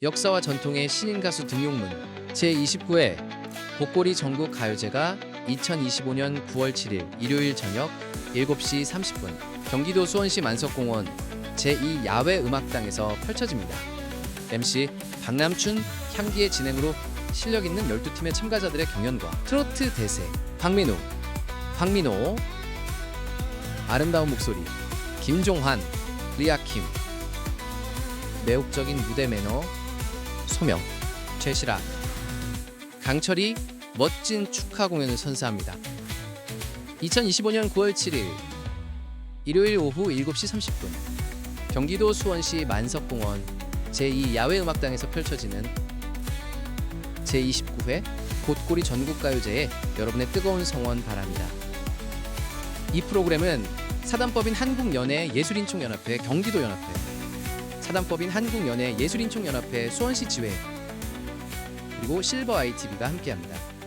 역사와 전통의 신인 가수 등용문 제29회 복고리 전국 가요제가 2025년 9월 7일 일요일 저녁 7시 30분 경기도 수원시 만석공원 제2 야외 음악당에서 펼쳐집니다. MC 박남춘 향기의 진행으로 실력 있는 12팀의 참가자들의 경연과 트로트 대세 박민우 박민호 아름다운 목소리 김종환 리아킴 매혹적인 무대 매너 소명 최실아 강철이 멋진 축하 공연을 선사합니다. 2025년 9월 7일 일요일 오후 7시 30분 경기도 수원시 만석공원 제2 야외음악당에서 펼쳐지는 제29회 곧꼬리 전국가요제에 여러분의 뜨거운 성원 바랍니다. 이 프로그램은 사단법인 한국연예예술인총연합회 경기도연합회 사단법인 한국연예예술인총연합회 수원시 지회 그리고 실버 ITV가 함께합니다.